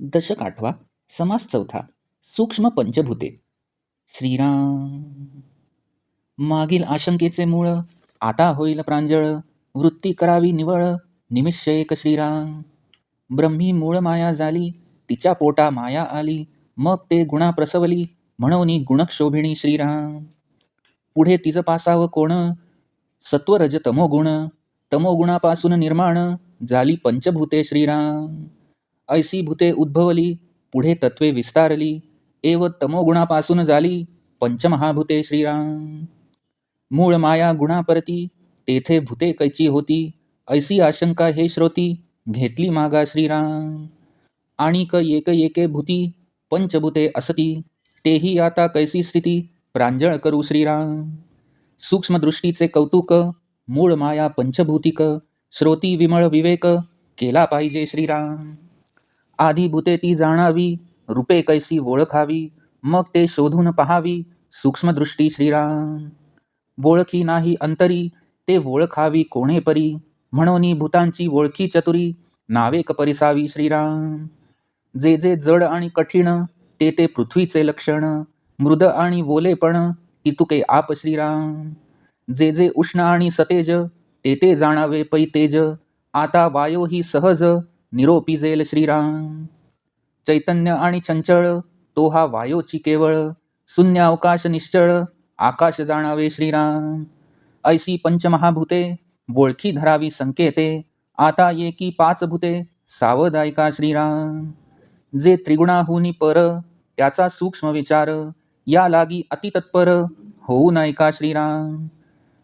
दशक आठवा समास चौथा सूक्ष्म पंचभूते. श्रीराम. मागील आशंकेचे मूळ आता होईल प्रांजळ वृत्ती करावी निवळ निमिष एक श्रीराम. ब्रह्मी मूळ माया झाली तिच्या पोटा माया आली मग ते गुणा प्रसवली म्हणून गुणक्षोभिणी श्रीराम. पुढे तिचं पासावं कोण? सत्वरज तमोगुण तमोगुणापासून निर्माण झाली पंचभूते श्रीराम. ऐसी भूते उद्भवली पुढे तत्वे विस्तारली एव तमोगुणापासून झाली पंचमहाभूते श्रीराम. मूळ माया गुणापरती तेथे भूते कैची होती ऐसी आशंका हे श्रोती घेतली मागा श्रीराम. आणि क एक एके भूती पंचभूते असती तेही आता कैसी स्थिती प्रांजळ करू श्रीराम. सूक्ष्मदृष्टीचे कौतुक मूळ माया पंचभूतिक श्रोती विमळ विवेक केला पाहिजे श्रीराम. आधी भूते ती जाणावी रूपे कैसी ओळखावी मग ते शोधून पहावी सूक्ष्मदृष्टी श्रीराम ओळखी नाही अंतरी ते ओळखावी कोणे परी म्हणून भूतांची ओळखी चतुरी नावेक परिसावी श्रीराम जे जे जड आणि कठीण ते ते पृथ्वीचे लक्षण मृद आणि ओलेपण ती तुके आप श्रीराम जे जे उष्ण आणि सतेज ते ते जाणावे पै तेज आता वायो ही सहज निरोपी जेल श्रीराम. चैतन्य आणि चंचळ तो हा वायोची केवळ. शून्य अवकाश निश्चळ आकाश जाणावे श्रीराम. ऐसी पंचमहाभूते वोळखी धरावी संकेते. आता एकी पाच भूते सावधायका श्रीराम. जे त्रिगुणाहुनी पर त्याचा सूक्ष्म विचार. या लागी अतितत्पर होऊ नये का श्रीराम.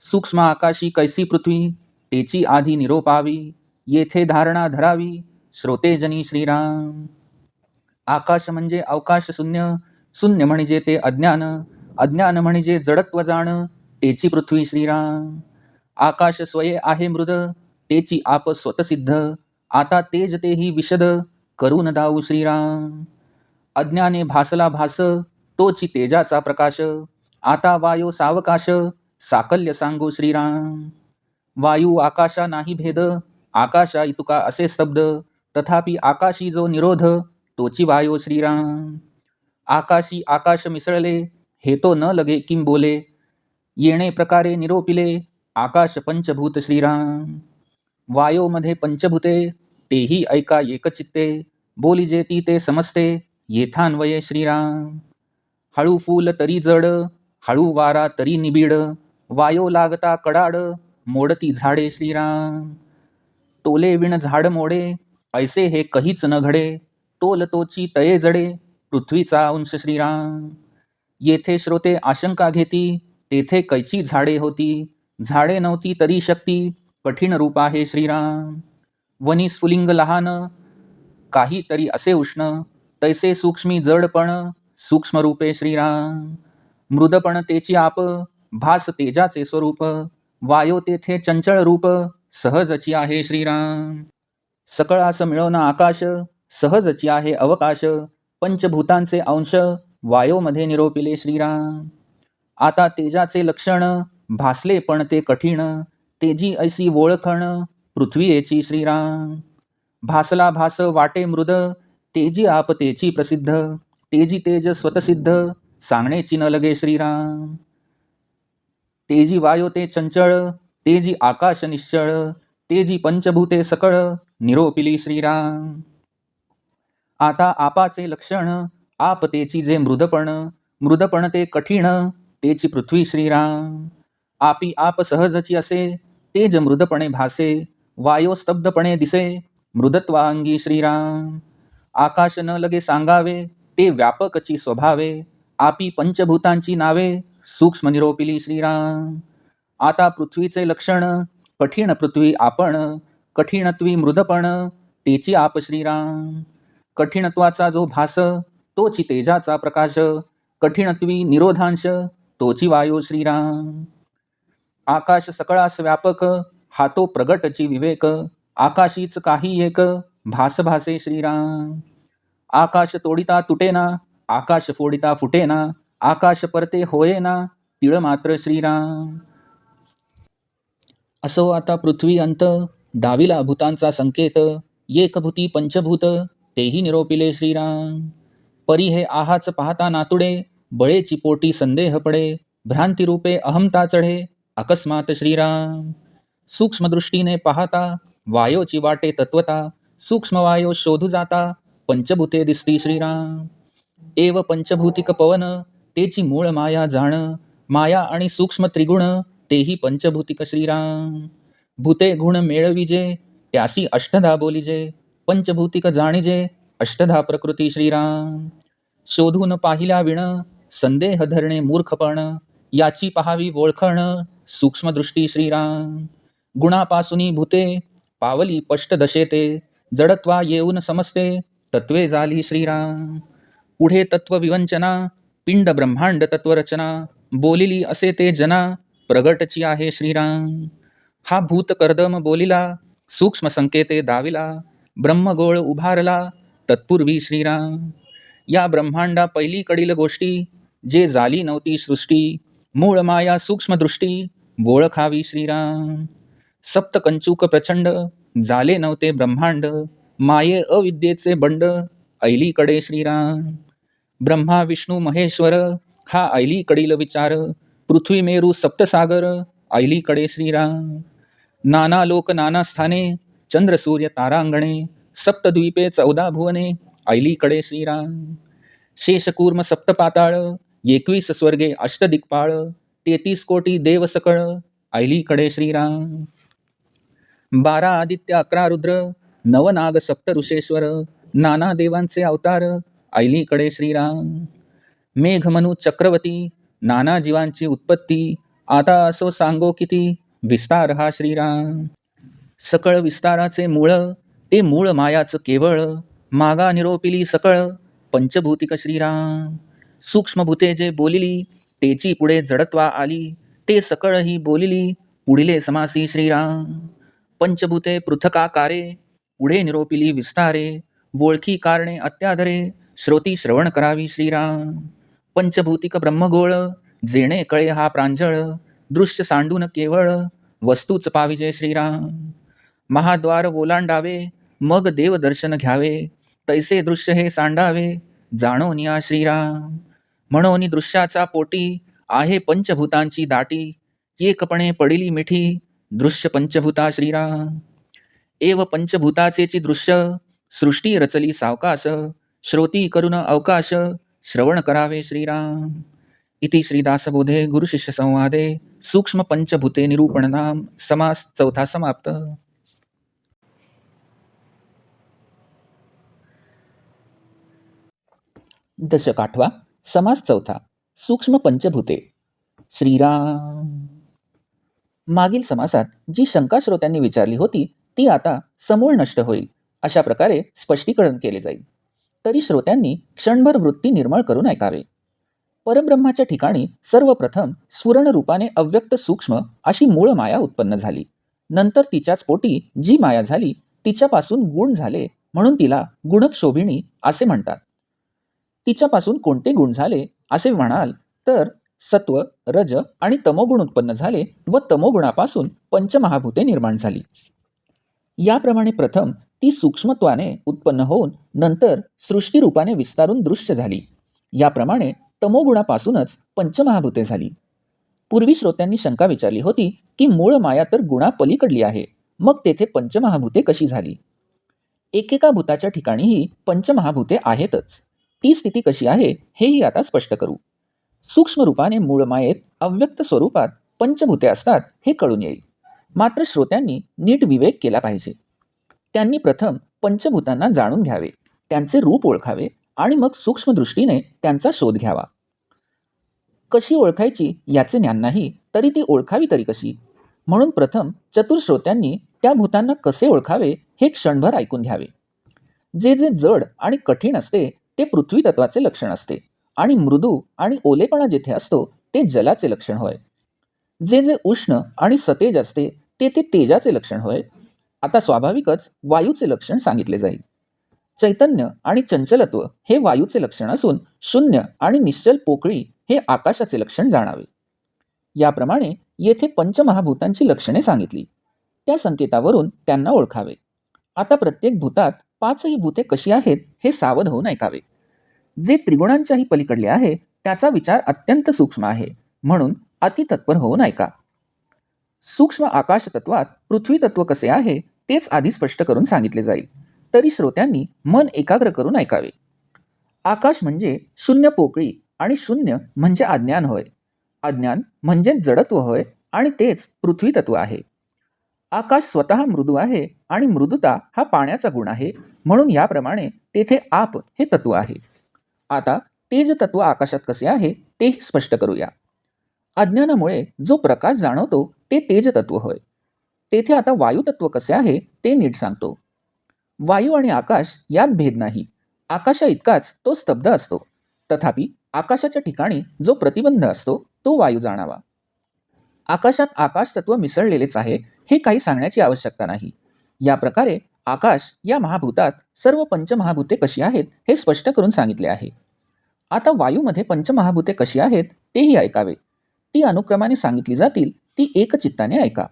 सूक्ष्म आकाशी कैसी पृथ्वी तेची आधी निरोपावी येथे धारणा धरावी. श्रोतेजनी श्रीराम। आकाश म्हणजे अवकाश शून्य शून्य म्हणजे ते अज्ञान अज्ञान म्हणजे जडत्व जाण तेची पृथ्वी श्रीराम। आकाश स्वये आहे मृद तेची आप स्वतसिद्ध आता तेज तेही विशद करून दाऊ श्रीराम। अज्ञाने भासला भास तोची तेजाचा प्रकाश आता वायो सावकाश साकल्य सांगू श्रीराम। वायू आकाशा नाही भेद आकाशा इतुका असे स्तब्ध तथापि आकाशी जो निरोध तोची वायो श्रीराम. आकाशी आकाश मिसळले हे तो न लगे किं बोले. येणे प्रकारे निरोपिले आकाश पंचभूत श्रीराम. वायोमध्ये पंचभूते तेही ऐका एकचित्ते. बोलिजे ती ते समजते येथान्वये श्रीराम. हळू फूल तरी जड हळू वारा तरी निबिड. वायो लागता कडाड मोडती झाडे श्रीराम. टोले विण झाड मोडे ऐसे हे कहीच न घडे तोलतोची तये जडे पृथ्वीचा अंश श्रीराम। येथे श्रोते आशंका घेती तेथे कैची झाडे होती झाडे नव्हती तरी शक्ती कठीण रूप आहे श्रीराम। वनी स्फुलिंग लहान काहीतरी असे उष्ण तैसे सूक्ष्मी जडपण सूक्ष्म रूपे श्रीराम। मृदपण तेची आप भास तेजाचे स्वरूप वायो तेथे चंचळ रूप सहजची आहे श्रीराम। सकळास मिळवणं आकाश सहजची आहे अवकाश पंचभूतांचे अंश वायोमध्ये निरोपिले श्रीराम. आता तेजाचे लक्षण भासले पण ते कठीण तेजी ऐसी ओळखण पृथ्वीयेची श्रीराम. भासला भास वाटे मृद तेजी आपतेची प्रसिद्ध तेजी तेज स्वतसिद्ध सांगणेची न लगे श्रीराम. तेजी वायो ते चंचळ तेजी आकाश निश्चळ तेजी पंचभूते सकळ निरोपिली श्रीराम. आता आपाचे लक्षण आपतेची जे मृदपण मृदपण ते कठीण तेची पृथ्वी श्रीराम. आपी आप सहजची असे तेज मृदपणे भासे वायो स्तब्धपणे दिसे मृदत्वांगी श्रीराम. आकाश न लगे सांगावे ते व्यापकची स्वभावे आपी पंचभूतांची नावे सूक्ष्म निरोपिली श्रीराम. आता पृथ्वीचे लक्षण कठीण पृथ्वी आपण कठीणत्वी मृदपण तेची आप श्रीराम. कठीणत्वाचा जो भास तोची तेजाचा प्रकाश कठीणत्वी निरोधांश तोची वायू श्रीराम. आकाश सकळास व्यापक हा तो प्रगटची विवेक आकाशीच काही एक भास भासे श्रीराम. आकाश तोडिता तुटेना आकाश फोडिता फुटेना आकाश परते होयेना तिळ मात्र श्रीराम. असो आता पृथ्वी अंत दाविला भूतांचा संकेत एक भूती पंचभूत तेही निरोपिले श्रीराम. परी हे आहाच पाहता नातुडे बळेची पोटी संदेह पडे भ्रांतिरूपे अहमता चढे अकस्मात श्रीराम. सूक्ष्मदृष्टीने पाहता वायोची वाटे तत्वता सूक्ष्मवायो शोधू जाता पंचभूते दिसती श्रीराम. एव पंचभूतिक पवन तेची मूळ माया जाण माया आणि सूक्ष्म त्रिगुण तेही पंचभूतिक श्रीराम. भूते गुण मेळविजे त्यासी अष्टधा बोलिजे पंचभूतिक जाणिजे अष्टधा प्रकृती श्रीराम. शोधून पाहिल्या विण संदेह धरणे मूर्खपण. याची पहावी ओळखण सूक्ष्मदृष्टी श्रीराम. गुणापासुनी भूते पावली पष्ट दशेते जडत्वा येऊन समजते तत्वे झाली श्रीराम. पुढे तत्वविवंचना पिंड ब्रह्मांड तत्वरचना बोलिली असे ते जना प्रगटची आहे श्रीराम. हा भूत कर्दम बोलिला सूक्ष्म संकेते दाविला ब्रह्मगोळ उभारला तत्पूर्वी श्रीराम. या ब्रह्मांडा पहिलीकडील गोष्टी जे झाली नव्हती सृष्टी मूळ माया सूक्ष्म दृष्टी ओळखावी श्रीराम. सप्तकंचूक प्रचंड झाले नव्हते ब्रह्मांड माये अविद्येचे बंड ऐलीकडे श्रीराम. ब्रह्मा विष्णू महेश्वर हा ऐलीकडील विचार पृथ्वी मेरू सप्तसागर ऐलीकडे श्रीराम। नाना लोक नाना स्थाने चंद्र सूर्य तारांगणे सप्तद्वीपे चौदा भुवने ऐलीकडे श्रीराम। शेषकूर्म सप्तपाताळ एकवीस स्वर्गे अष्टदिक्पाळ तेतीस कोटी देव सकळ ऐलीकडे श्रीराम। बारा आदित्य अकरा रुद्र नवनाग सप्त ऋषेश्वर नाना देवांचे अवतार ऐलीकडे श्रीराम। मेघमनु चक्रवती नाना जीवांची उत्पत्ती. आता असो सांगो किती. विस्तार हा श्रीराम. सकळ विस्ताराचे मूळ ते मूळ मायाच केवळ. मागा निरोपिली सकळ पंचभूतिक श्रीराम. सूक्ष्मभूते जे बोलिली तेची पुढे जडत्वा आली. ते सकळ ही बोलिली पुढिले समासी श्रीराम. पंचभूते पृथकाकारे पुढे निरोपिली विस्तारे. वोळखी कारणे अत्याधरे श्रोती श्रवण करावी श्रीराम. पंचभूतिक ब्रह्मगोळ जेणे कळे हा प्रांजळ दृश्य सांडून केवळ वस्तूच पाविजे श्रीराम. महाद्वार ओलांडावे मग देवदर्शन घ्यावे तैसे दृश्य हे सांडावे जाणो निया श्रीराम. म्हणून दृश्याचा पोटी आहे पंचभूतांची दाटी एकपणे पडिली मिठी दृश्य पंचभूता श्रीराम. एव पंचभूताचेची दृश्य सृष्टी रचली सावकाश श्रोती करुण अवकाश श्रवण करावे श्रीराम। इति श्रीदासबोधे गुरुशिष्य संवादे सूक्ष्म पंचभूते निरूपणनाम समास चौथा समाप्त। दशक आठवा समास चौथा सूक्ष्म पंचभूते। श्रीराम। मागील समासात जी शंका श्रोत्यांनी विचारली होती ती आता समूळ नष्ट होईल अशा प्रकारे स्पष्टीकरण केले जाईल. तरी श्रोत्यांनी क्षणभर वृत्ती निर्मळ करून ऐकावे. परब्रह्माच्या ठिकाणी सर्वप्रथम स्फुरण रूपाने अव्यक्त सूक्ष्म अशी मूळ माया उत्पन्न झाली. नंतर तिच्याच पोटी जी माया झाली तिच्यापासून गुण झाले म्हणून तिला गुणक्षोभिणी असे म्हणतात. तिच्यापासून कोणते गुण झाले असे म्हणाल तर सत्व रज आणि तमोगुण उत्पन्न झाले व तमोगुणापासून पंचमहाभूते निर्माण झाली. याप्रमाणे प्रथम ती सूक्ष्मत्वाने उत्पन्न होऊन नंतर सृष्टीरूपाने विस्तारून दृश्य झाली. याप्रमाणे तमोगुणापासूनच पंचमहाभूते झाली. पूर्वी श्रोत्यांनी शंका विचारली होती की मूळ माया तर गुणा पलीकडली आहे मग तेथे पंचमहाभूते कशी झाली? एकेका भूताच्या ठिकाणीही पंचमहाभूते आहेतच. ती स्थिती कशी आहे हेही आता स्पष्ट करू. सूक्ष्म रूपाने मूळ मायेत अव्यक्त स्वरूपात पंचभूते असतात हे कळून येईल. मात्र श्रोत्यांनी नीट विवेक केला पाहिजे. त्यांनी प्रथम पंचभूतांना जाणून घ्यावे त्यांचे रूप ओळखावे आणि मग सूक्ष्मदृष्टीने त्यांचा शोध घ्यावा. कशी ओळखायची याचे ज्ञान नाही तरी ती ओळखावी तरी कशी? म्हणून प्रथम चतुर श्रोत्यांनी त्या भूतांना कसे ओळखावे हे क्षणभर ऐकून घ्यावे. जे जे जड आणि कठीण असते ते पृथ्वी तत्वाचे लक्षण असते आणि मृदू आणि ओलेपणा जेथे असतो ते जलाचे लक्षण होय. जे जे उष्ण आणि सतेज असते ते ते तेजाचे लक्षण होय. आता स्वाभाविकच वायूचे लक्षण सांगितले जाईल. चैतन्य आणि चंचलत्व हे वायूचे लक्षण असून शून्य आणि निश्चल पोकळी हे आकाशाचे लक्षण जाणावे. याप्रमाणे येथे पंचमहाभूतांची लक्षणे सांगितली. त्या संकेतावरून त्यांना ओळखावे. आता प्रत्येक भूतात पाचही भूते कशी आहेत हे सावध होऊन ऐकावे. जे त्रिगुणांच्याही पलीकडले आहे त्याचा विचार अत्यंत सूक्ष्म आहे म्हणून अतितत्पर होऊन ऐका. सूक्ष्म आकाश तत्वात पृथ्वी तत्व कसे आहे तेच आधी स्पष्ट करून सांगितले जाईल. तरी श्रोत्यांनी मन एकाग्र करून ऐकावे. आकाश म्हणजे शून्य पोकळी आणि शून्य म्हणजे अज्ञान होय. अज्ञान म्हणजे जडत्व होय आणि तेच पृथ्वी तत्व आहे. आकाश स्वतः मृदू आहे आणि मृदुता हा पाण्याचा गुण आहे म्हणून याप्रमाणे तेथे आप हे तत्व आहे. आता तेज तत्व आकाशात कसे आहे तेही स्पष्ट करूया. अज्ञानामुळे जो प्रकाश जाणवतो ते तेज तत्व होय. तेथे आता वायुतत्व कसे आहे ते नीट सांगतो. वायू आणि आकाश यात भेद नाही. आकाशा इतकाच तो स्तब्ध असतो. तथापि आकाशाच्या ठिकाणी जो प्रतिबंध असतो तो वायू जाणावा. आकाशात आकाश तत्व मिसळलेलेच आहे हे काही सांगण्याची आवश्यकता नाही. या प्रकारे आकाश या महाभूतात सर्व पंचमहाभूते कशी आहेत हे स्पष्ट करून सांगितले आहे. आता वायूमध्ये पंचमहाभूते कशी आहेत तेही ऐकावे. ती अनुक्रमाने सांगितली जातील ती एकचित्ताने ऐका.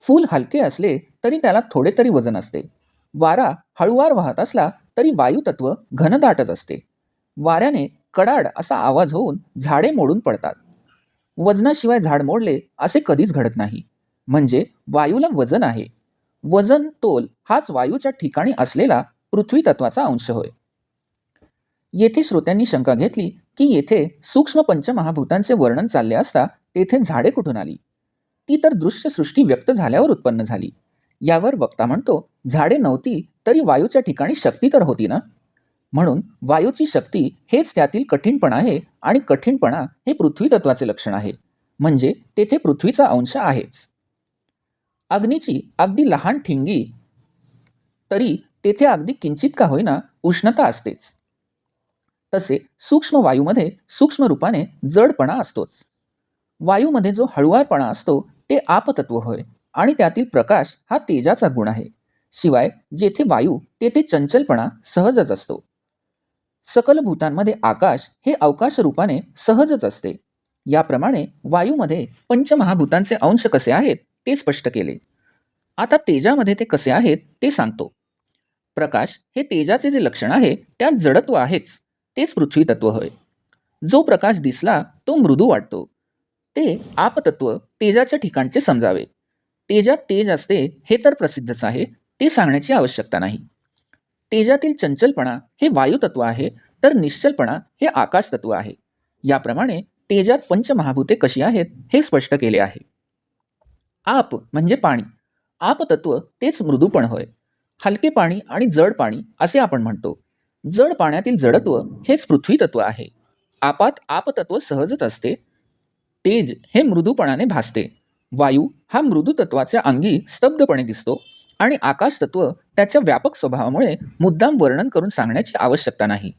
फूल हलके असले तरी त्याला थोडे तरी वजन असते. वारा हळुवार वाहत असला तरी वायुतत्व घनदाटच असते. वाऱ्याने कडाड असा आवाज होऊन झाडे मोडून पडतात. वजनाशिवाय झाड मोडले असे कधीच घडत नाही. म्हणजे वायूला वजन आहे. वजन तोल हाच वायूच्या ठिकाणी असलेला पृथ्वी तत्वाचा अंश होय. येथे श्रोत्यांनी शंका घेतली की येथे सूक्ष्म पंचमहाभूतांचे वर्णन चालले असता तेथे झाडे कुठून आली? ती तर दृश्य सृष्टी व्यक्त झाल्यावर उत्पन्न झाली. यावर वक्ता म्हणतो झाडे नव्हती तरी वायूच्या ठिकाणी शक्ती तर होती ना? म्हणून वायूची शक्ती हेच त्यातील कठीणपणा आहे आणि कठीणपणा हे पृथ्वी तत्वाचे लक्षण आहे. म्हणजे तेथे पृथ्वीचा अंश आहेच. अग्नीची अगदी लहान ठिंगी तरी तेथे अगदी किंचित का होईना उष्णता असतेच. तसे सूक्ष्म वायूमध्ये सूक्ष्म रूपाने जडपणा असतोच. वायूमध्ये जो हळुवारपणा असतो ते आपतत्व होय आणि त्यातील प्रकाश हा तेजाचा गुण आहे. शिवाय जेथे वायू तेथे चंचलपणा सहजच असतो. सकल भूतांमध्ये आकाश हे अवकाश रूपाने सहजच असते. याप्रमाणे वायूमध्ये पंचमहाभूतांचे अंश कसे आहेत ते स्पष्ट केले. आता तेजामध्ये ते कसे आहेत ते सांगतो. प्रकाश हे तेजाचे जे लक्षण आहे त्यात जडत्व आहेच तेच पृथ्वी तत्व होय. जो प्रकाश दिसला तो मृदू वाटतो. ते आपतत्व तेजाच्या ठिकाणचे समजावे. तेजात तेज असते हे तर प्रसिद्धच आहे ते सांगण्याची आवश्यकता नाही. तेजातील चंचलपणा हे वायुतत्व आहे तर निश्चलपणा हे आकाश तत्व आहे. याप्रमाणे तेजात पंचमहाभूते कशी आहेत हे स्पष्ट केले आहे. आप म्हणजे पाणी. आपतत्व तेच मृदूपण होय. हलके पाणी आणि जड पाणी असे आपण म्हणतो. जड पाण्यातील जडत्व हेच पृथ्वी तत्व आहे. आपात आपतत्व सहजच असते तेज हे मृदूपणाने भासते. वायू हा मृदू तत्वाच्या अंगी स्तब्धपणे दिसतो आणि आकाश तत्व त्याच्या व्यापक स्वभावामुळे मुद्दाम वर्णन करून सांगण्याची आवश्यकता नाही.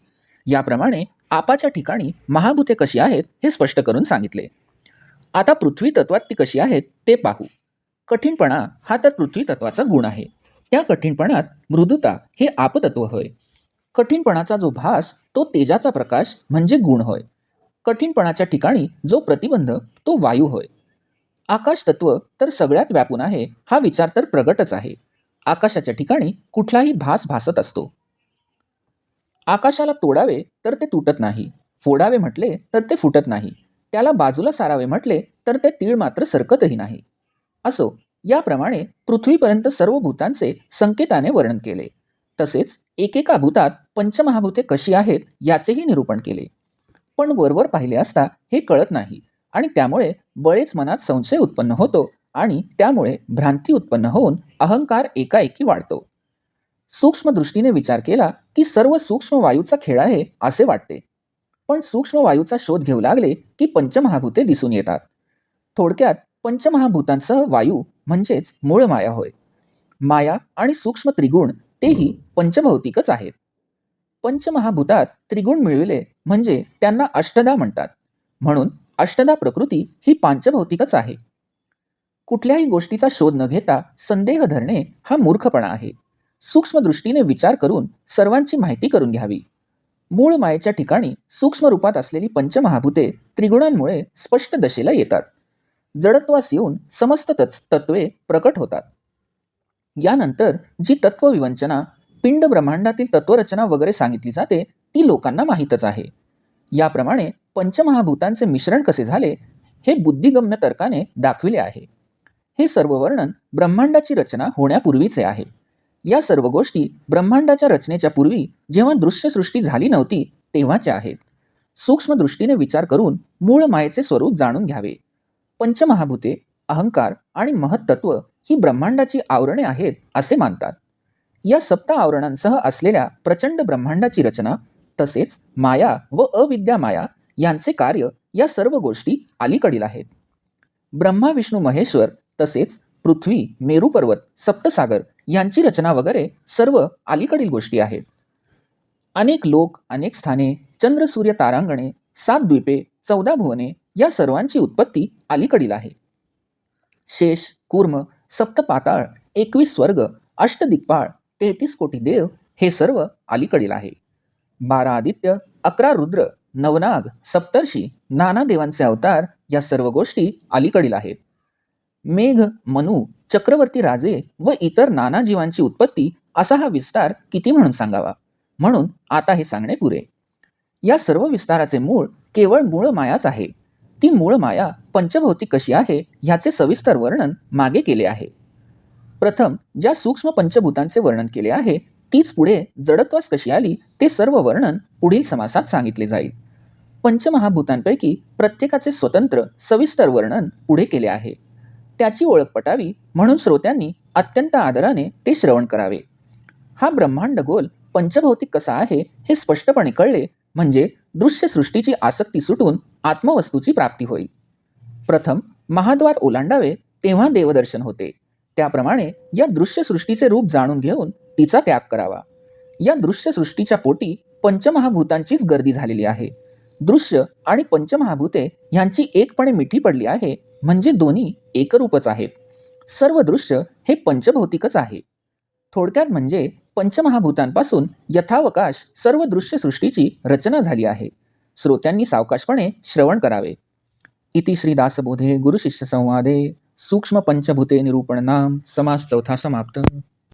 याप्रमाणे आपाच्या ठिकाणी महाभूते कशी आहेत हे स्पष्ट करून सांगितले. आता पृथ्वी तत्वात ती कशी आहेत ते पाहू. कठीणपणा हा तर पृथ्वी तत्वाचा गुण आहे. त्या कठीणपणात मृदुता हे आपतत्व होय. कठीणपणाचा जो भास तो तेजाचा प्रकाश म्हणजे गुण होय. कठीणपणाच्या ठिकाणी जो प्रतिबंध तो वायू होय. आकाश तत्व तर सगळ्यात व्यापून आहे हा विचार तर प्रगटच आहे. आकाशाच्या ठिकाणी कुठलाही भास भासत असतो. आकाशाला तोडावे तर ते तुटत नाही. फोडावे म्हटले तर ते फुटत नाही. त्याला बाजूला सारावे म्हटले तर ते तीळ मात्र सरकतही नाही. असो याप्रमाणे पृथ्वीपर्यंत सर्व भूतांचे संकेताने वर्णन केले. तसेच एकेका भूतात पंचमहाभूते कशी आहेत याचेही निरूपण केले. पण वरवर पाहिले असता हे कळत नाही. आणि त्यामुळे बळेच मनात संशय उत्पन्न होतो आणि त्यामुळे भ्रांती उत्पन्न होऊन अहंकार एकाएकी वाढतो. सूक्ष्म दृष्टीने विचार केला की सर्व सूक्ष्म वायूचा खेळ आहे असे वाटते. पण सूक्ष्म वायूचा शोध घेऊ लागले की पंचमहाभूते दिसून येतात. थोडक्यात पंचमहाभूतांसह वायू म्हणजेच मूळ माया होय. माया आणि सूक्ष्म त्रिगुण तेही पंचभौतिकच आहेत. पंचमहाभूतात त्रिगुण मिळविले म्हणजे त्यांना अष्टदा म्हणतात. म्हणून अष्टदा प्रकृती ही पांचभौतिकच आहे. कुठल्याही गोष्टीचा शोध न घेता संदेह धरणे हा मूर्खपणा आहे. सूक्ष्मदृष्टीने विचार करून सर्वांची माहिती करून घ्यावी. मूळ मायेच्या ठिकाणी सूक्ष्म रूपात असलेली पंचमहाभूते त्रिगुणांमुळे स्पष्ट दशेला येतात. जडत्वास येऊन समस्त तत्वे प्रकट होतात. यानंतर जी तत्वविवंचना पिंड ब्रह्मांडातील तत्वरचना वगैरे सांगितली जाते ती लोकांना माहीतच आहे. याप्रमाणे पंचमहाभूतांचे मिश्रण कसे झाले हे बुद्धिगम्य तर्काने दाखविले आहे. हे सर्व वर्णन ब्रह्मांडाची रचना होण्यापूर्वीचे आहे. या सर्व गोष्टी ब्रह्मांडाच्या रचनेच्या पूर्वी जेव्हा दृश्यसृष्टी झाली नव्हती तेव्हाच्या आहेत. सूक्ष्मदृष्टीने विचार करून मूळ मायेचे स्वरूप जाणून घ्यावे. पंचमहाभूते अहंकार आणि महत्त्व ही ब्रह्मांडाची आवरणे आहेत असे मानतात. या सप्त आवरणांसह असलेल्या प्रचंड ब्रह्मांडाची रचना तसेच माया व अविद्या माया यांचे कार्य या सर्व गोष्टी अलीकडील आहेत. ब्रह्मा विष्णू महेश्वर तसेच पृथ्वी मेरू पर्वत सप्तसागर यांची रचना वगैरे सर्व अलीकडील गोष्टी आहेत. अनेक लोक अनेक स्थाने चंद्र सूर्य तारांगणे सात द्वीपे चौदा भुवने या सर्वांची उत्पत्ती अलीकडील आहे. शेष कूर्म सप्तपाताळ एकवीस स्वर्ग अष्टदिक्पाळ तेहतीस कोटी देव हे सर्व अलीकडील आहे. बारा आदित्य अकरा रुद्र नवनाग सप्तर्षी नाना देवांचे अवतार या सर्व गोष्टी अलीकडील आहेत. मेघ मनू चक्रवर्ती राजे व इतर नाना जीवांची उत्पत्ती असा हा विस्तार किती म्हणून सांगावा? म्हणून आता हे सांगणे पुरे. या सर्व विस्ताराचे मूळ केवळ मूळ मायाच आहे. ती मूळ माया पंचभौतिक कशी आहे ह्याचे सविस्तर वर्णन मागे केले आहे. प्रथम ज्या सूक्ष्म पंचभूतांचे वर्णन केले आहे तीच पुढे जडत्वास कशी आली ते सर्व वर्णन पुढील समासात सांगितले जाईल. पंचमहाभूतांपैकी प्रत्येकाचे स्वतंत्र सविस्तर वर्णन पुढे केले आहे. त्याची ओळख पटावी म्हणून श्रोत्यांनी अत्यंत आदराने ते श्रवण करावे. हा ब्रह्मांड गोल पंचभौतिक कसा आहे हे स्पष्टपणे कळले म्हणजे दृश्य सृष्टीची आसक्ती सुटून आत्मवस्तूची प्राप्ती होईल. प्रथम महाद्वार ओलांडावे तेव्हा देवदर्शन होते. त्याप्रमाणे या दृश्यसृष्टीचे रूप जाणून घेऊन तिचा त्याग करावा. या दृश्यसृष्टीच्या पोटी पंचमहाभूतांचीच गर्दी झालेली आहे. दृश्य आणि पंचमहाभूते ह्यांची एकपणे मिठी पडली आहे म्हणजे दोन्ही एकरूपच आहेत. सर्व दृश्य हे पंचभौतिकच आहे. थोडक्यात म्हणजे पंचमहाभूतांपासून यथावकाश सर्व दृश्यसृष्टीची रचना झाली आहे. श्रोत्यांनी सावकाशपणे श्रवण करावे. इति श्रीदासबोधे गुरुशिष्य संवादे. सूक्ष्म पंचभूते निरूपण नाम समास चौथा समाप्त.